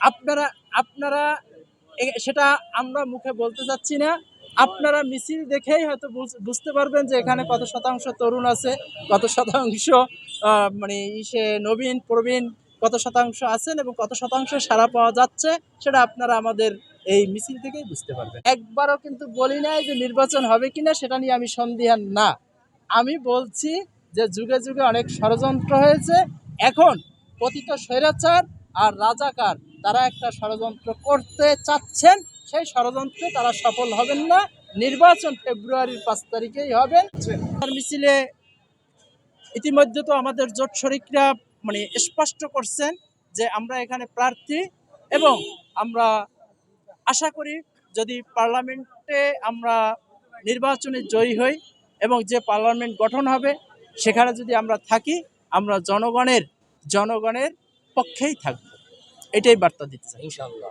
আপনারা আপনারা সেটা আমরা মুখে বলতে চাচ্ছি না। আপনারা মিছিল দেখেই হয়তো বুঝ- বুঝতে পারবেন যে এখানে কত শতাংশ তরুণ আছে, কত শতাংশ মানে ইসে নবীন, প্রবীণ, কত শতাংশ আছেন এবং কত শতাংশ সারা পাওয়া যাচ্ছে, সেটা আপনারা আমাদের এই মিছিল থেকেই বুঝতে পারবেন। একবারও কিন্তু বলি নাই যে নির্বাচন হবে কিনা, সেটা নিয়ে আমি সন্দিহান না। আমি বলছি যে যুগে যুগে অনেক ষড়যন্ত্র হয়েছে। এখন পতিত স্বৈরাচার আর রাজাকার তারা একটা ষড়যন্ত্র করতে চাচ্ছেন, সেই ষড়যন্ত্রে তারা সফল হবেন না। নির্বাচন ফেব্রুয়ারির পাঁচ তারিখেই হবেন আর মিছিলে ইতিমধ্যে তো আমাদের জোট শরিকরা মানে স্পষ্ট করছেন যে আমরা এখানে প্রার্থী এবং আমরা আশা করি যদি পার্লামেন্টে আমরা নির্বাচনে জয়ী হই এবং যে পার্লামেন্ট গঠন হবে, সেখানে যদি আমরা থাকি, আমরা জনগণের জনগণের পক্ষেই থাকব। এটাই বার্তা দিতে চাই। ইনশাআল্লাহ।